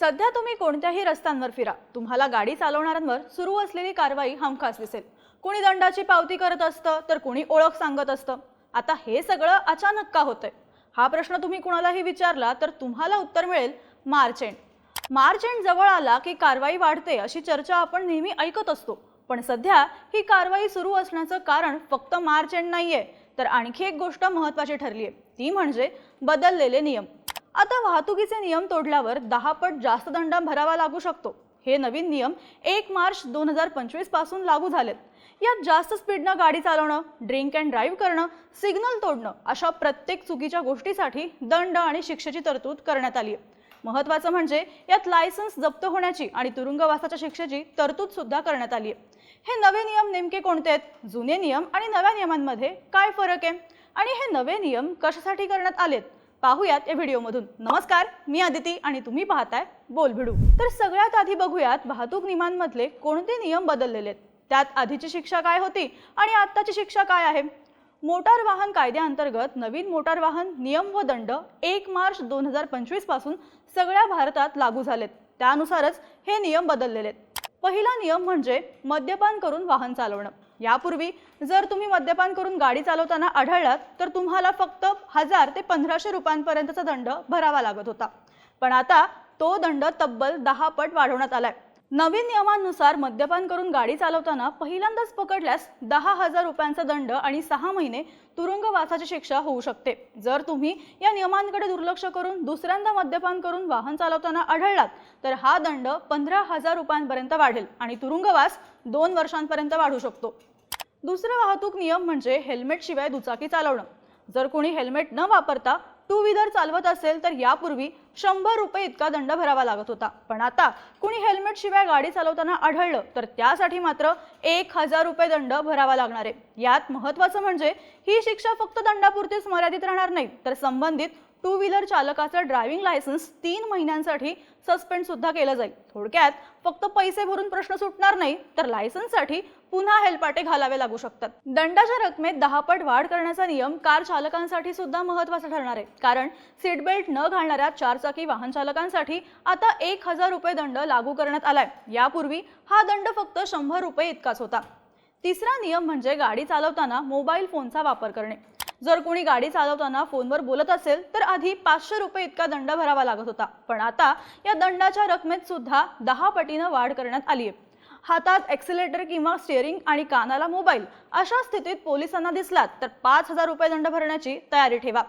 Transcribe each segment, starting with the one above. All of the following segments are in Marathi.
सध्या तुम्ही कोणत्याही रस्त्यांवर फिरा. तुम्हाला गाडी चालवणाऱ्यांवर सुरू असलेली कारवाई हमखास दिसेल. कोणी दंडाची पावती करत असतं तर कोणी ओळख सांगत असतं. आता हे सगळं अचानक का होतंय? हा प्रश्न तुम्ही कुणालाही विचारला तर तुम्हाला उत्तर मिळेल मार्च एंड. मार्च एंड जवळ आला की कारवाई वाढते अशी चर्चा आपण नेहमी ऐकत असतो. पण सध्या ही कारवाई सुरू असण्याचं कारण फक्त मार्च एंड नाहीये. तर आणखी एक गोष्ट महत्त्वाची ठरली आहे ती म्हणजे बदललेले नियम. आता वाहतुकीचे नियम तोडल्यावर दहा पट जास्त दंड भरावा लागू शकतो. हे नवीन नियम एक मार्च दोन हजार पंचवीसपासून लागू झालेत. यात जास्त स्पीडनं गाडी चालवणं ड्रिंक अँड ड्राईव्ह करणं सिग्नल तोडणं अशा प्रत्येक चुकीच्या गोष्टीसाठी दंड आणि शिक्षेची तरतूद करण्यात आली आहे महत्वाचं म्हणजे यात लायसन्स जप्त होण्याची आणि तुरुंगवासाच्या शिक्षेची तरतूद सुद्धा करण्यात आली आहे हे नवे नियम नेमके कोणते आहेत? जुने नियम आणि नव्या नियमांमध्ये काय फरक आहे? आणि हे नवे नियम कशासाठी करण्यात आलेत? पाहूयात या व्हिडिओमधून. नमस्कार मी आदिती आणि तुम्ही पाहताय बोल भिडू तर सगळ्यात आधी बघूयात वाहतूक नियमांमधले कोणते नियम बदललेले आहेत? त्यात आधीची शिक्षा काय होती आणि आत्ताची शिक्षा काय आहे? मोटार वाहन कायद्याअंतर्गत नवीन मोटार वाहन नियम व दंड एक मार्च दोन हजार पंचवीसपासून सगळ्या भारतात लागू झालेत. त्यानुसारच हे नियम बदललेले आहेत. पहिला नियम म्हणजे मद्यपान करून वाहन चालवणं. यापूर्वी जर तुम्ही मद्यपान करून गाडी चालवताना आढळलात तर तुम्हाला फक्त हजार ते पंधराशे रुपयांपर्यंतचा दंड भरावा लागत होता. पण आता तो दंड तब्बल दहा पट वाढवण्यात आलाय. नवीन नियमांनुसार मद्यपान करून गाडी चालवताना पहिल्यांदाच पकडल्यास दहा हजार रुपयांचा दंड आणि सहा महिने तुरुंगवासाची शिक्षा होऊ शकते. जर तुम्ही या नियमांकडे दुर्लक्ष करून दुसऱ्यांदा मद्यपान करून वाहन चालवताना आढळलात तर हा दंड पंधरा हजार रुपयांपर्यंत वाढेल आणि तुरुंगवास दोन वर्षांपर्यंत वाढू शकतो. दुसरा वाहतूक नियम म्हणजे हेल्मेट शिवाय दुचाकी चालवणं. जर कोणी हेल्मेट न वापरता टू व्हीलर चालवत असेल तर यापूर्वी शंभर रुपये इतका दंड भरावा लागत होता. पण आता कुणी हेल्मेट शिवाय गाडी चालवताना आढळलं तर त्यासाठी मात्र एक हजार रुपये दंड भरावा लागणार आहे. यात महत्वाचं म्हणजे ही शिक्षा फक्त दंडापुरतीच मर्यादित राहणार नाही तर संबंधित टू व्हीलर चालकाचं ड्रायव्हिंग लायसन्स तीन महिन्यांसाठी सस्पेंड सुद्धा केलं जाईल. थोडक्यात फक्त पैसे भरून प्रश्न सुटणार नाही तर लायसन्ससाठी पुन्हा हेलपाटे घालावे लागू शकतात. दंडाच्या रकमेत दहा पट वाढ करण्याचा नियम कार चालकांसाठी सुद्धा महत्त्वाचा ठरणार आहे. कारण सीट बेल्ट न घालणाऱ्या चारचाकी वाहन चालकांसाठी आता एक हजार रुपये दंड लागू करण्यात आलाय. यापूर्वी हा दंड फक्त शंभर रुपये इतकाच होता. तिसरा नियम म्हणजे गाडी चालवताना मोबाईल फोनचा वापर करणे. जर कोणी गाडी चालवताना फोनवर बोलत असेल तर आधी पाचशे रुपये इतका दंड भरावा लागत होता. पण आता या दंडाच्या रकमेत सुद्धा दहा पटीनं वाढ करण्यात आली आहे हातात एक्सिलेटर किंवा स्टिअरिंग आणि कानाला मोबाईल अशा स्थितीत पोलिसांना दिसलात तर पाच हजार रुपये दंड भरण्याची तयारी ठेवा.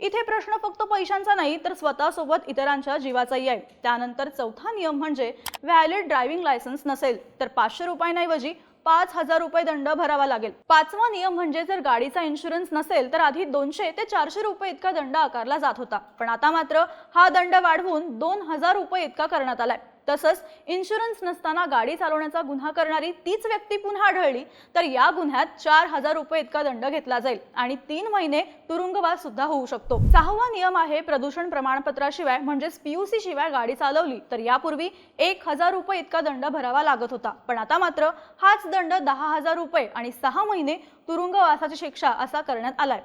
इथे प्रश्न फक्त पैशांचा नाही तर स्वतःसोबत इतरांच्या जीवाचाही आहे. त्यानंतर चौथा नियम म्हणजे व्हॅलिड ड्रायव्हिंग लायसन्स नसेल तर पाचशे रुपयांऐवजी पाच हजार रुपये दंड भरावा लागेल. पाचवा नियम म्हणजे जर गाडीचा इन्शुरन्स नसेल तर आधी दोनशे ते चारशे रुपये इतका दंड आकारला जात होता. पण आता मात्र हा दंड वाढवून दोन हजार रुपये इतका करण्यात आलाय. तसंच इन्शुरन्स नसताना गाडी चालवण्याचा गुन्हा करणारी तीच व्यक्ती पुन्हा आढळली तर या गुन्ह्यात चार हजार रुपये इतका दंड घेतला जाईल आणि तीन महिने तुरुंगवास सुद्धा होऊ शकतो. सहावा नियम आहे प्रदूषण प्रमाणपत्राशिवाय म्हणजेच पीयूसी शिवाय गाडी चालवली तर यापूर्वी एक हजार रुपये इतका दंड भरावा लागत होता. पण आता मात्र हाच दंड दहा हजार रुपये आणि सहा महिने तुरुंगवासाची शिक्षा असा करण्यात आलाय.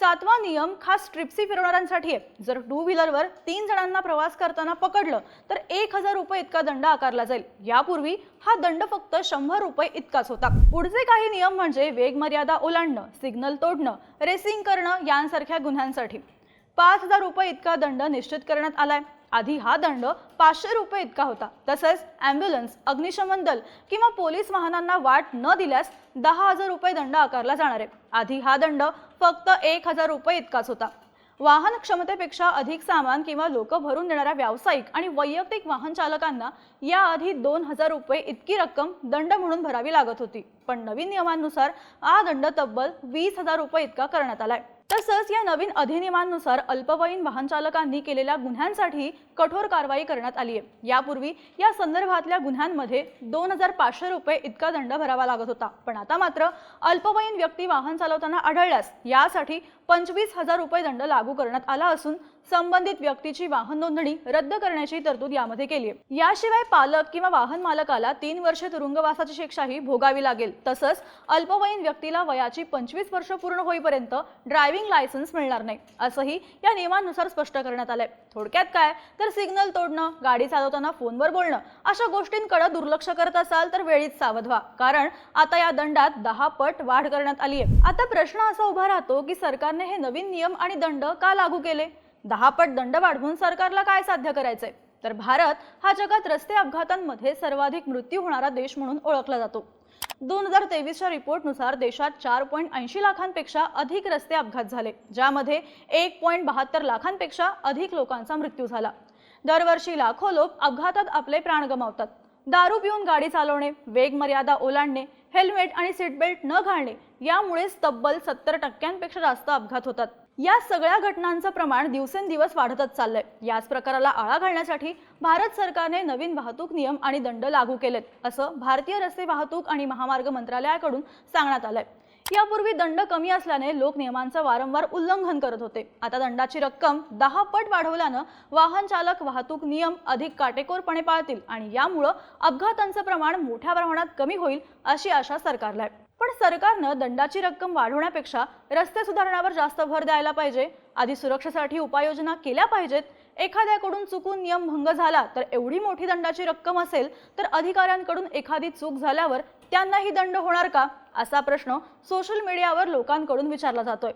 सातवा नियम खास ट्रिप्सी फिरवणाऱ्यांसाठी आहे. जर टू व्हीलरवर तीन जणांना प्रवास करताना पकडलं तर एक हजार रुपये इतका दंड आकारला जाईल. यापूर्वी हा दंड फक्त शंभर रुपये इतकाच होता. पुढचे काही नियम म्हणजे वेग मर्यादा ओलांडणं सिग्नल तोडणं रेसिंग करणं यांसारख्या गुन्ह्यांसाठी. पाच हजार रुपये इतका दंड निश्चित करण्यात आलाय. आधी हा दंड पाचशे रुपये इतका होता. तसंच ॲम्ब्युलन्स अग्निशमन दल किंवा पोलीस वाहनांना वाट न दिल्यास दहा हजार रुपये दंड आकारला जाणार आहे. आधी हा दंड फक्त एक हजार रुपये इतकाच होता. वाहन क्षमतेपेक्षा अधिक सामान किंवा लोक भरून देणाऱ्या व्यावसायिक आणि वैयक्तिक वाहन चालकांना याआधी दोन हजार रुपये इतकी रक्कम दंड म्हणून भरावी लागत होती. पण नवीन नियमांनुसार हा दंड तब्बल वीस हजार रुपये इतका करण्यात आलाय. तसंच या नवीन अधिनियमांनुसार अल्पवयीन वाहन चालकांनी केलेल्या गुन्ह्यांसाठी कठोर कारवाई करण्यात आली आहे. यापूर्वी या संदर्भातल्या गुन्ह्यांमध्ये दोन हजार पाचशे रुपये इतका दंड भरावा लागत होता. पण आता मात्र अल्पवयीन व्यक्ती वाहन चालवताना आढळल्यास यासाठी पंचवीस हजार रुपये दंड लागू करण्यात आला असून संबंधित व्यक्तीची वाहन नोंदणी रद्द करण्याची तरतूद यामध्ये केली आहे. याशिवाय पालक किंवा वाहन मालकाला तीन वर्ष तुरुंगवासाची शिक्षाही भोगावी लागेल. तसंच अल्पवयीन व्यक्तीला वयाची पंचवीस वर्ष पूर्ण होईपर्यंत ड्रायव्हिंग लायसन्स मिळणार नाही असंही या नियमानुसार स्पष्ट करण्यात आलंय. थोडक्यात काय? तर सिग्नल तोडणं गाडी चालवताना फोनवर बोलणं अशा गोष्टींकडे दुर्लक्ष करत असाल तर वेळीच सावध व्हा. कारण आता या दंडात दहा पट वाढ करण्यात आली आहे आता प्रश्न असा उभा राहतो की सरकारने हे नवीन नियम आणि दंड का लागू केले? दहा पट दंड वाढवून सरकारला काय साध्य करायचंय? तर भारत हा जगात रस्ते अपघातांमध्ये सर्वाधिक मृत्यू होणारा देश म्हणून ओळखला जातो. दोन हजार तेवीसच्या रिपोर्टनुसार देशात चार पॉईंट ऐंशी लाखांपेक्षा अधिक रस्ते अपघात झाले ज्यामध्ये एक पॉईंट बहात्तर लाखांपेक्षा अधिक लोकांचा मृत्यू झाला. दरवर्षी लाखो लोक अपघातात आपले प्राण गमावतात. दारू पिऊन गाडी चालवणे वेग मर्यादा ओलांडणे हेल्मेट आणि सीटबेल्ट न घालणे यामुळेच तब्बल सत्तर टक्क्यांपेक्षा जास्त अपघात होतात. या सगळ्या घटनांचं प्रमाण दिवसेंदिवस वाढतच चाललंय. याच प्रकाराला आळा घालण्यासाठी भारत सरकारने नवीन वाहतूक नियम आणि दंड लागू केलेत असं भारतीय रस्ते वाहतूक आणि महामार्ग मंत्रालयाकडून सांगण्यात आलंय. यापूर्वी दंड कमी असल्याने लोक नियमांचं वारंवार उल्लंघन करत होते. आता दंडाची रक्कम दहा पट वाढवल्यानं वाहन चालक वाहतूक नियम अधिक काटेकोरपणे पाळतील आणि यामुळं अपघातांचं प्रमाण मोठ्या प्रमाणात कमी होईल अशी आशा सरकारला आहे पण सरकारनं दंडाची रक्कम वाढवण्यापेक्षा रस्ते सुधारण्यावर जास्त भर द्यायला पाहिजे. आधी सुरक्षेसाठी उपाययोजना केल्या पाहिजेत. एखाद्याकडून चुकून नियम भंग झाला तर एवढी मोठी दंडाची रक्कम असेल तर अधिकाऱ्यांकडून एखादी चूक झाल्यावर त्यांनाही दंड होणार का? असा प्रश्न सोशल मीडियावर लोकांकडून विचारला जातोय.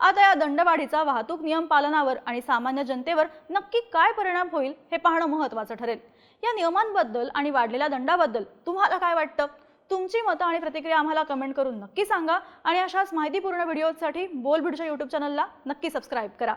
आता या दंडवाढीचा वाहतूक नियम पालनावर आणि सामान्य जनतेवर नक्की काय परिणाम होईल हे पाहणं महत्त्वाचं ठरेल. या नियमांबद्दल आणि वाढलेल्या दंडाबद्दल तुम्हाला काय वाटतं? तुमची मतं आणि प्रतिक्रिया आम्हाला कमेंट करून नक्की सांगा आणि अशाच माहितीपूर्ण व्हिडिओसाठी बोलभिडच्या यूट्यूब चॅनलला नक्की सबस्क्राईब करा.